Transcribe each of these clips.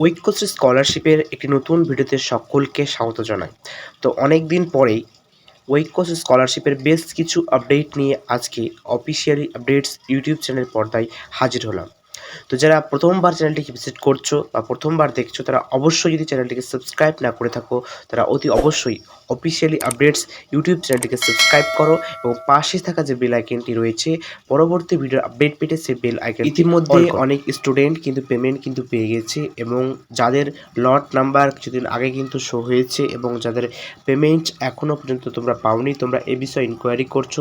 ঐক্যশ্রী স্কলারশিপের একটি নতুন ভিডিওতে সকলকে স্বাগত জানাই। তো অনেক দিন পরেই ঐক্যশ্রী স্কলারশিপের বেশ কিছু আপডেট নিয়ে আজকে অফিসিয়ালি আপডেটস ইউটিউব চ্যানেল পর্দায় হাজির হলাম। তো যারা প্রথমবার চ্যানেলটিকে ভিজিট করছ বা প্রথমবার দেখছ তারা অবশ্যই যদি চ্যানেলটিকে সাবস্ক্রাইব না করে থাকো তারা অতি অবশ্যই অফিসিয়ালি আপডেটস ইউটিউব চ্যানেলটিকে সাবস্ক্রাইব করো এবং পাশে থাকা যে বেল আইকনটি রয়েছে পরবর্তী ভিডিওর আপডেট পেতে সেই বেল আইকন ইতিমধ্যে অনেক স্টুডেন্ট কিন্তু পেমেন্ট কিন্তু পেয়ে গেছে এবং যাদের লট নাম্বার কিছুদিন আগে কিন্তু শো হয়েছে এবং যাদের পেমেন্ট এখনও পর্যন্ত তোমরা পাওনি তোমরা এ বিষয়ে ইনকোয়ারি করছ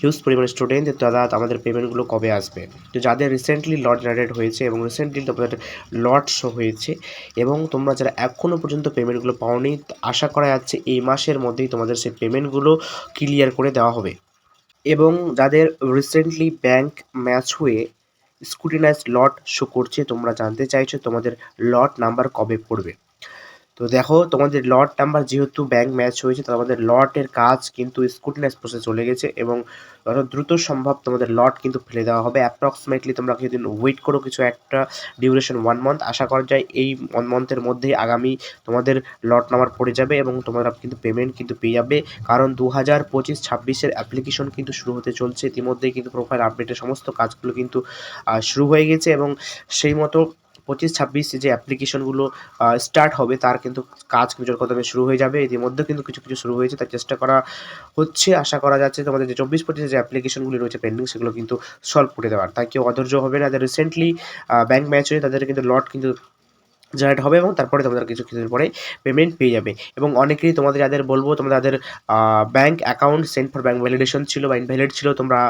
হিউজ পরিমাণে স্টুডেন্ট দাদা আমাদের পেমেন্টগুলো কবে আসবে? তো যাদের রিসেন্টলি লট জেনারেট হয়েছে এবং রিসেন্টলি তোমাদের লট শো হয়েছে এবং তোমরা যারা এখনও পর্যন্ত পেমেন্টগুলো পাওনি, আশা করা যাচ্ছে এই মাসের মধ্যেই তোমাদের সেই পেমেন্টগুলো ক্লিয়ার করে দেওয়া হবে। এবং যাদের রিসেন্টলি ব্যাংক ম্যাচ হয়ে স্কুটিনাইজ লট শো করছে, তোমরা জানতে চাইছো তোমাদের লট নাম্বার কবে পড়বে। তো দেখো, তোমাদের লট নাম্বার যেহেতু ব্যাংক ম্যাচ হয়েছে তোমাদের লটের কাজ কিন্তু স্কুটনেস প্রসেস চলে গেছে এবং যত দ্রুত সম্ভব তোমাদের লট কিন্তু ফেলে দেওয়া হবে। অ্যাপ্রক্সিমেটলি তোমরা কিছুদিন ওয়েট করো কিছু একটা ডিউরেশন ওয়ান মান্থ আশা করা যায় এই ওয়ান মান্থের মধ্যেই আগামী তোমাদের লট নাম্বার পড়ে যাবে এবং তোমরা কিন্তু পেমেন্ট কিন্তু পেয়ে যাবে। কারণ দু হাজার পঁচিশ ছাব্বিশের অ্যাপ্লিকেশন কিন্তু শুরু হতে চলছে। ইতিমধ্যেই কিন্তু প্রোফাইল আপডেটের সমস্ত কাজগুলো কিন্তু শুরু হয়ে গেছে এবং সেই মতো পঁচিশ ছাব্বিশ যে অ্যাপ্লিকেশনগুলো স্টার্ট হবে, তার কিন্তু কাজ জোর কদমে শুরু হয়ে যাবে। ইতিমধ্যে কিন্তু কিছু কিছু শুরু হয়েছে, তার চেষ্টা করা হচ্ছে, আশা করা যাচ্ছে তোমাদের যে চব্বিশ পঁচিশে যে অ্যাপ্লিকেশনগুলি রয়েছে পেন্ডিং সেগুলো কিন্তু সলভ করে দেওয়ার। তাই কেউ অধৈর্য হবে না। যাদের রিসেন্টলি ব্যাংক ম্যাচ হয়ে তাদের কিন্তু লট কিন্তু জেনারেট হবে এবং তারপরে তোমাদের কিছু কিছুদিন পরে পেমেন্ট পেয়ে যাবে। এবং অনেকেরই তোমাদের যাদের বলব, তোমাদের bank account sent for bank validation ছিল বা ইনভ্যালিড ছিল, তোমরা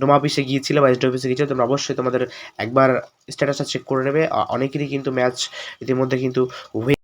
ডোমা অফিসে গিয়েছিলে বা এসডি অফিসে গিয়েছিলে, তোমরা অবশ্যই তোমাদের একবার স্ট্যাটাসটা চেক করে নেবে। অনেকেরই কিন্তু ম্যাচ ইতিমধ্যে কিন্তু